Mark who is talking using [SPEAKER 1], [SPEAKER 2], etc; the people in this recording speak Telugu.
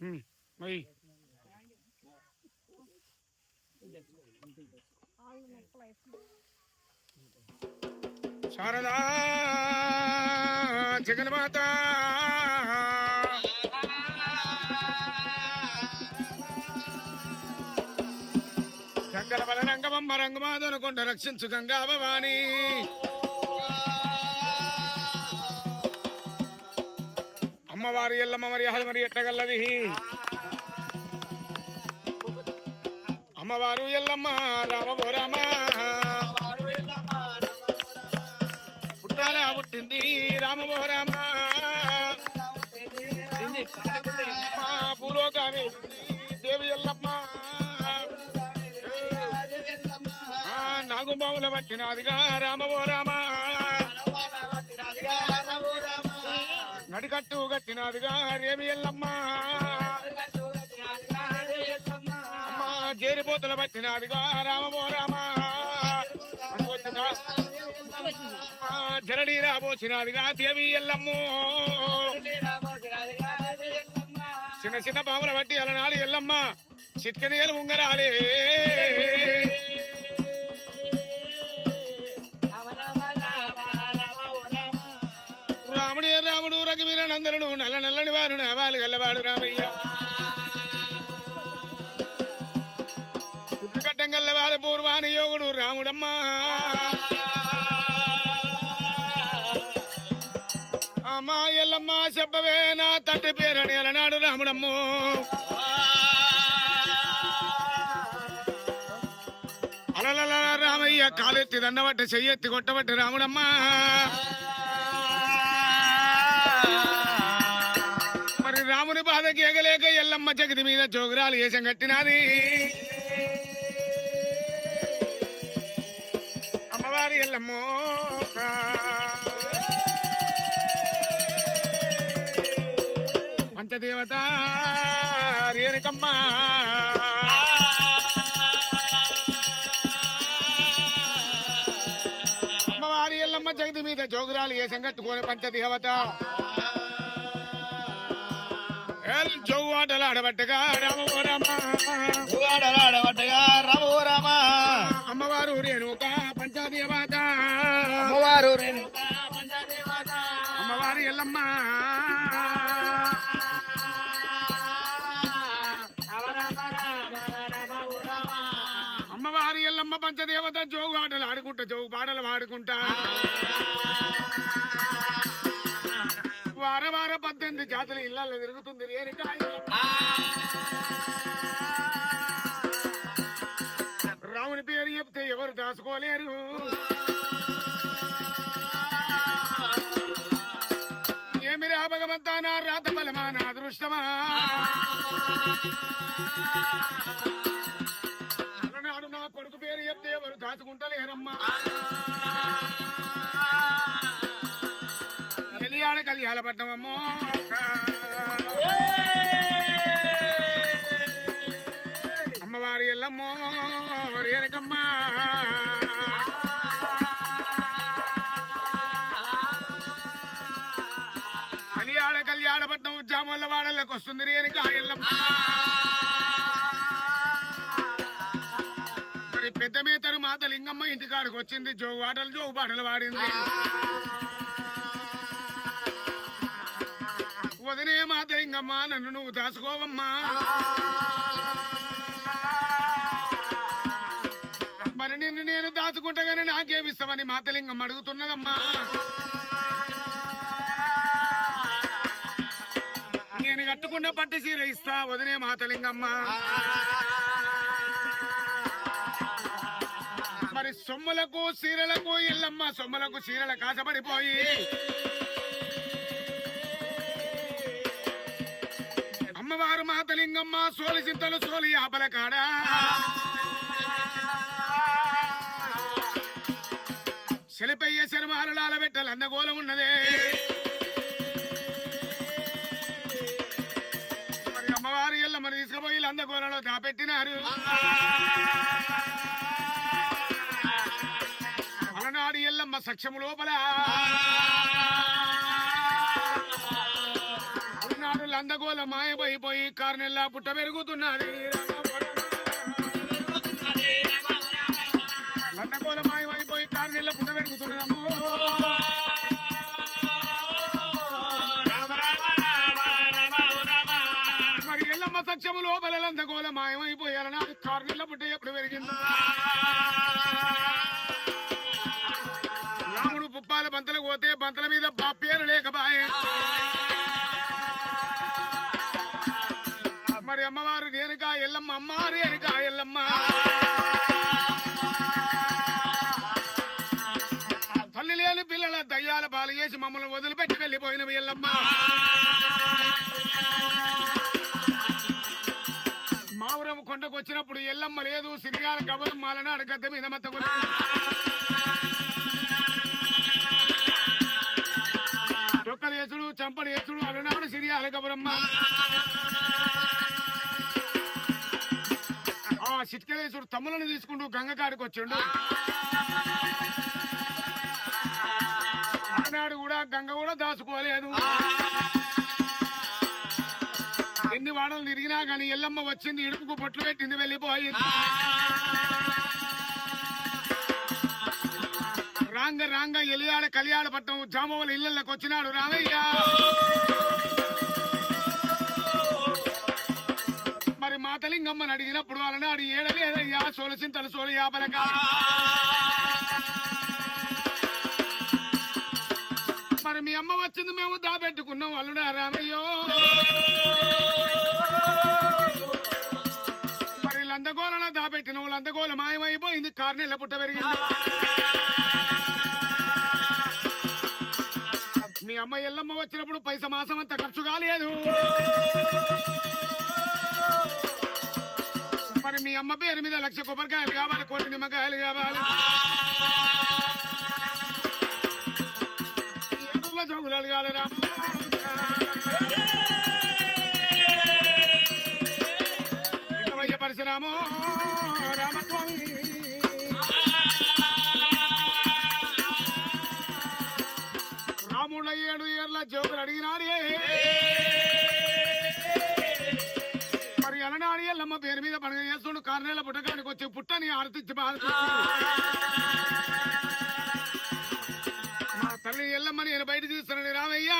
[SPEAKER 1] ఉమ్, పోయి శారదా జగన్మాత బల బలరంగమమ్మ రంగమాదనుకుంట రక్షించు గంగా భవానీ అమ్మవారి ఎల్లమ్మ మరి అహల్ మరి ఎట్టగల్లది? అమ్మవారు ఎల్లమ్మ రామో రామ పుట్టాల పుట్టింది రామో రామ మా దేవి ఎల్లమ్మ. ఆ, నాగుబావుల పట్టినదిగా రామవో రామ కట్టు కట్టినాదిగా రేమి ఎల్లమ్మ అమ్మా జేరిపోతుల పట్టినదిగా రామవో రామ జరడి రాబోసినదిగా దేవి ఎల్లమ్ము చిన్న చిన్న పాముల బట్టి అలనాడు ఎల్లమ్మ. చిట్కనీయలు ఉంగరాలే. రాముడు రఘువీర నందనుడు. నల్ల నల్లని వారు నవాలు గల్లవాడు రామయ్య. పుట్టుకట్టం గల్లవాడు పూర్వాని యోగుడు రాముడమ్మా. అమ్మా ఎల్లమ్మ చెప్పవే నా తండ్రి పేరని అలనాడు రాముడమ్ము. అలలల రామయ్య కాలెత్తి దండబట్ట చెయ్యెత్తి కొట్టబట్టి రాముడమ్మా. మరి రాముని బాధకి ఎగలేక ఎల్లమ్మ జగతి మీద జోగురాలు వేసం కట్టినది. అమ్మవారి ఎల్లమ్మో పంచదేవత రేణుకమ్మ. అమ్మవారి జగతి మీద జోగురాలు ఏ వేషం కట్టుకొని పంచదేవత ఎల్ జోగు ఆటలు ఆడబట్టగా రామో రామ అమ్మవారి ఎల్లమ్మ పంచదేవత జోగు ఆటలు ఆడుకుంటా జోగు పాటలు పాడుకుంటా. వార వార పద్దెనిమిది జాతులు ఇళ్ళల్లో తిరుగుతుంది రాముని పేరు చెప్తే ఎవరు దాచుకోలేరు? ఏమి రా భగవంతా నా రాత బలమా నా అదృష్టమా? కళ్యాణ కళ్యాణ అమ్మవారి ఎల్లమ్మో రేణకమ్మ కళ్యాణ కళ్యాణ పట్నం వాడలకు వస్తుంది రేణుక ఎల్లమ్మ. మరి పెద్ద మేతరు మాత లింగమ్మ ఇంటికాడికి వచ్చింది జోగు ఆటలు జోగు పాటలు వాడింది. వదినే మాతరింగమ్మా నన్ను నువ్వు దాచుకోవమ్మా. మరి నిన్ను నేను దాచుకుంటగానే నాకేమిస్తామని మాతలింగం అడుగుతున్నదమ్మా. నేను కట్టుకున్న పట్టు చీర ఇస్తా వదినే మాతలింగమ్మ మరి సొమ్ములకు చీరలకు ఇల్లమ్మా సొమ్ములకు చీరల కాసపడిపోయి అమ్మవారు మాతలింగమ్మ సోలి చింతలు సోలి ఆపల కాడా. శలిపయ్య శర్మాల పెట్టలు అందగోలం ఉన్నదే. మరి అమ్మవారి మరి తీసుకుపోయి అందగోలలో దాపెట్టినారు. అలనాడు ఎల్లమ్మ సఖ్యము లోపల. లందగోల మాయమైపోయి కార్నెల్లా పుట్ట పెరుగుతున్నది. లందగోల మాయమైపోయి కార్నెల్లా పుట్ట పెరుగుతున్నాము మరి ఎల్లమ్మ సత్యము లోపల లందగోల మాయమైపోయారని కార్నెల్ల పుట్ట ఎప్పుడు పెరిగిందా? ఎల్లమ్మ మావురం కొండకు వచ్చినప్పుడు ఎల్లమ్మ లేదు సిరిగాల గబలం మాలని గద్దె మీద మత్త డొక్కలు ఎసుడు చంపలు ఎసుడు అలనాడు సిరియాల గబరమ్మ ఆ చిట్కలేసుడు తమ్ములను తీసుకుంటూ గంగకాడికి వచ్చిండు. ఆనాడు కూడా గంగ కూడా దాచుకోలేదు. ఎన్ని వాడలు తిరిగినా గాని ఎల్లమ్మ వచ్చింది ఇడుపుకు బొట్లు పెట్టింది వెళ్ళిపోయి రాంగ రాంగ ఎలియాడ కలియాడ పట్టం జామవల ఇళ్ళకి వచ్చినాడు రామయ్య. మరి మాతలింగమ్మని అడిగినప్పుడు అలనాడు ఏడలేదయ్యా సోలసింతలు సోల యాపలక మరి మీ అమ్మ వచ్చింది మేము దాపెట్టుకున్నాం అల్లుడా రామయ్యో. మరి లందగోళన దాపెట్టిన లందగోళ మాయమైపోయింది కార్నెల పుట్ట పెరిగింది. మీ అమ్మ ఎల్లమ్మ వచ్చినప్పుడు పైస మాసం అంత ఖర్చు కాలేదు. మరి మీ అమ్మ పేరు మీద లక్ష కొబ్బరికాయలు కావాలి కోటి నిమ్మకాయలు కావాలి. ఎదురుల జోగులాలు కావాలి రా. పరశురామో రామస్వామి. రాముళ్ళ ఏడు ఏళ్ళ జోకులు అడిగినాడే మరి అలనాడు ఎల్లమ్మ పేరు మీద పండుగ చేస్తుండు కారణాల పుట్టకానికి వచ్చి పుట్టని ఆర్తిచ్చి బాధ తల్లి ఎల్లమ్మ నేను బయట తీస్తున్నాను రామయ్యా